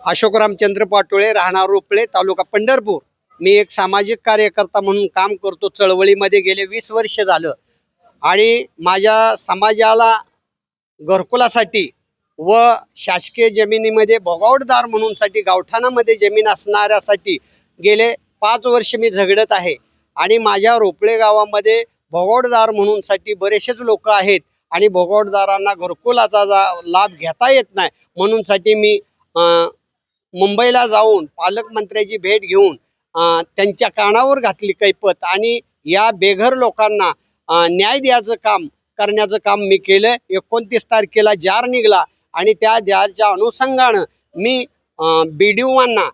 अशोक रामचंद्र पाटोळे राहणार रोपळे तालुका पंढरपूर. मी एक सामाजिक कार्यकर्ता म्हणून काम करतो. चळवळीमध्ये गेले वीस वर्ष झालं. आणि माझ्या समाजाला घरकुलासाठी व शासकीय जमिनीमध्ये भोगावटदार म्हणूनसाठी गावठाणामध्ये जमीन असणाऱ्यासाठी गेले पाच वर्ष मी झगडत आहे. आणि माझ्या रोपळे गावामध्ये भोगावटदार म्हणूनसाठी बरेचसेच लोक आहेत. आणि भोगावटदारांना घरकुलाचा जा लाभ घेता येत नाही. म्हणूनसाठी मी मुंबईला जाऊन पालकमंत्र्याची भेट घेऊन त्यांच्या कानावर घातली कैपत आणि या बेघर लोकांना न्याय द्यायचं काम करण्याचं काम मी केलं एकोणतीस तारखेला जार निघला आणि त्या जारच्या अनुषंगानं मी बी डी ओवांना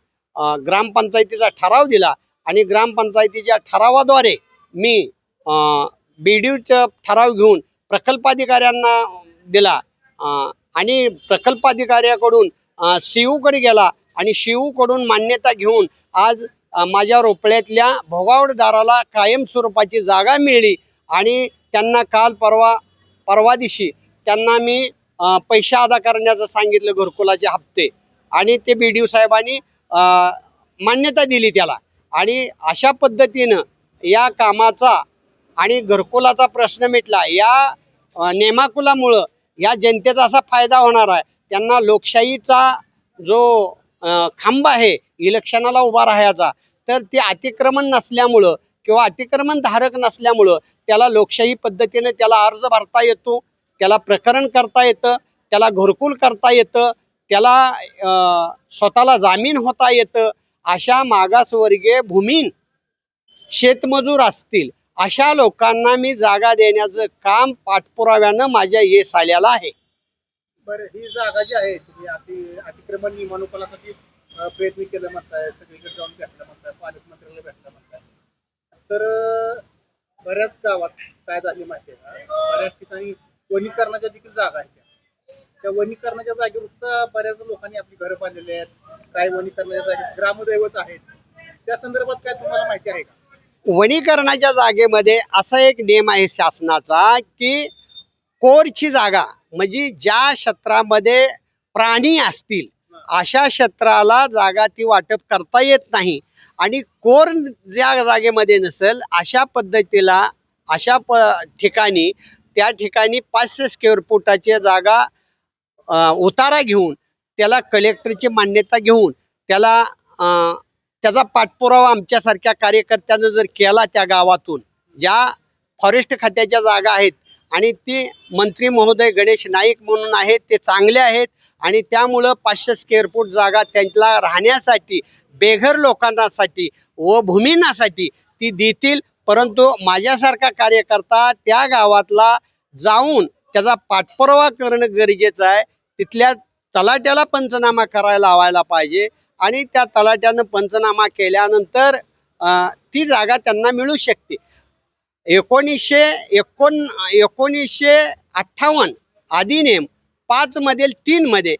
ग्रामपंचायतीचा ठराव दिला आणि ग्रामपंचायतीच्या ठरावाद्वारे मी बी डी ओचा ठराव घेऊन प्रकल्पाधिकाऱ्यांना दिला आणि प्रकल्पाधिकाऱ्याकडून कडे गेला आणि शिवकडून मान्यता घेऊन आज माझ्या रोपळ्यातल्या भोगावडदाराला कायम स्वरूपाची जागा मिळली आणि त्यांना काल परवा परवा दिवशी त्यांना मी पैसे अदा करण्याचं सांगितलं घरकुलाचे हप्ते. आणि ते बी डी ओ साहेबांनी मान्यता दिली त्याला. आणि अशा पद्धतीनं या कामाचा आणि घरकुलाचा प्रश्न मिटला. या नेमाकुलामुळं या जनतेचा असा फायदा होणार आहे. त्यांना लोकशाहीचा जो खांब आहे इलेक्शनाला उभा राहायचा. तर ते अतिक्रमण नसल्यामुळं किंवा अतिक्रमण धारक नसल्यामुळं त्याला लोकशाही पद्धतीने त्याला अर्ज भरता येतो त्याला प्रकरण करता येतं त्याला घरकुल करता येतं त्याला स्वतःला जामीन होता येतं अशा मागासवर्गीय भूमीन शेतमजूर असतील अशा लोकांना मी जागा देण्याचं काम पाठपुराव्यानं माझ्या येस आलेलं आहे. बरं ही जागा जी आहे तुम्ही अति अतिक्रमण नियमानुपालासाठी प्रयत्न केलं म्हणताय सगळीकडे जाऊन भेटलं म्हणताय पालकमंत्र्याला भेटलं म्हणताय. तर बऱ्याच गावात काय झाली माहिती आहे बऱ्याच ठिकाणी वनीकरणाच्या देखील जागा आहेत. त्या. वनीकरणाच्या जागेवर सुद्धा बऱ्याच लोकांनी आपली घरं बांधलेली आहेत काही वनीकरणाच्या जागेत ग्रामदैवत आहेत. त्या संदर्भात काय तुम्हाला माहिती आहे का? वनीकरणाच्या जागेमध्ये असा एक नियम आहे शासनाचा की कोरची जागा म्हणजे ज्या क्षेत्रामध्ये प्राणी असतील अशा क्षेत्राला जागा ती वाटप करता येत नाही. आणि कोर ज्या जागेमध्ये नसेल अशा पद्धतीला अशा प ठिकाणी त्या ठिकाणी पाचशे स्क्वेअर फुटाची जागा उतारा घेऊन त्याला कलेक्टरची मान्यता घेऊन त्याला त्याचा पाठपुरावा आमच्यासारख्या कार्यकर्त्यानं जर केला त्या गावातून ज्या फॉरेस्ट खात्याच्या जागा आहेत आणि ती मंत्री महोदय गणेश नाईक म्हणून आहेत ते चांगले आहेत. आणि त्यामुळं पाचशे स्क्वेअर फूट जागा त्यांना राहण्यासाठी बेघर लोकांनासाठी व भूमीनासाठी ती देतील. परंतु माझ्यासारखा कार्यकर्ता त्या गावातला जाऊन त्याचा पाठपुरावा करणं गरजेचं आहे. तिथल्या तलाट्याला पंचनामा करायला लावायला पाहिजे आणि त्या तलाट्यानं पंचनामा केल्यानंतर ती जागा त्यांना मिळू शकते. एकोणीसशे एकोण एकोणीसशे अठ्ठावन्न अधिनियम पाच मधील तीन मध्ये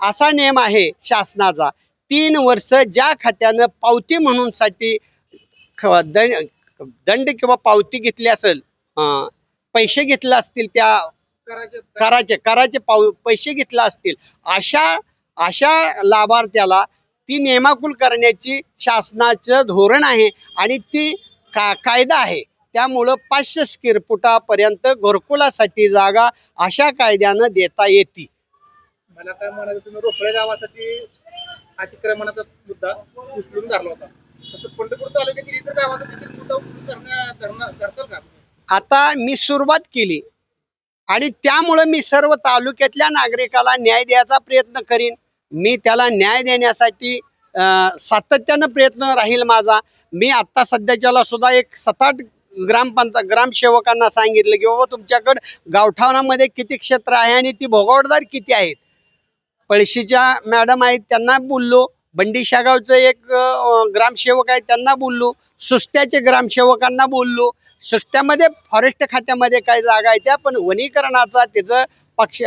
असा नियम आहे शासनाचा. तीन वर्ष ज्या खात्यानं पावती म्हणून साठी ख- दंड दंड किंवा पावती घेतली असेल पैसे घेतले असतील त्या कराचे कराचे पाव पैसे घेतले असतील अशा अशा लाभार्थ्याला ती नेमाकुल करण्याची शासनाचं धोरण आहे आणि ती का कायदा आहे. त्यामुळं पाचशे स्क्वेअर फुटापर्यंत घरकुलासाठी जागा अशा कायद्यानं देता येते. मला काय म्हणायचं तुम्ही गावासाठी अतिक्रमणाचा मुद्दा उचलून धरला होता. तसं पंढरपूर तालुक्यातील इतर गावाचा देखील मुद्दा उचलून धरण्या धरणं धरताल का आता मी सुरुवात केली आणि त्यामुळं मी सर्व तालुक्यातल्या नागरिकाला न्याय द्यायचा प्रयत्न करीन. मी त्याला न्याय देण्यासाठी सातत्यानं प्रयत्न राहील माझा. मी आत्ता सध्याच्याला सुद्धा एक सात आठ ग्रामपंचायत ग्रामसेवकांना सांगितलं की बाबा तुमच्याकडं गावठाणामध्ये किती क्षेत्र आहे आणि ती भोगावटदार किती आहेत? पळशीच्या मॅडम आहेत त्यांना बोललो. बंडी शागावचं एक ग्रामसेवक आहे त्यांना बोललो. सुस्त्याचे ग्रामसेवकांना बोललो. सुस्त्यामध्ये फॉरेस्ट खात्यामध्ये काय जागा आहे त्या पण वनीकरणाचा त्याचं पक्ष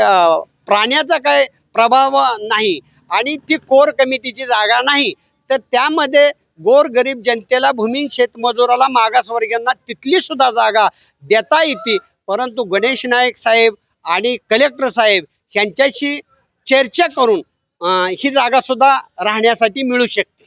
प्राण्याचा काय प्रभाव नाही. आणि ती कोर कमिटीची जागा नाही. तर त्यामध्ये गोरगरीब जनतेला भूमी शेतमजुराला मागासवर्गीयांना तिथली सुद्धा जागा देता येते. परंतु गणेश नायक साहेब आणि कलेक्टर साहेब यांच्याशी चर्चा करून ही जागासुद्धा राहण्यासाठी मिळू शकते.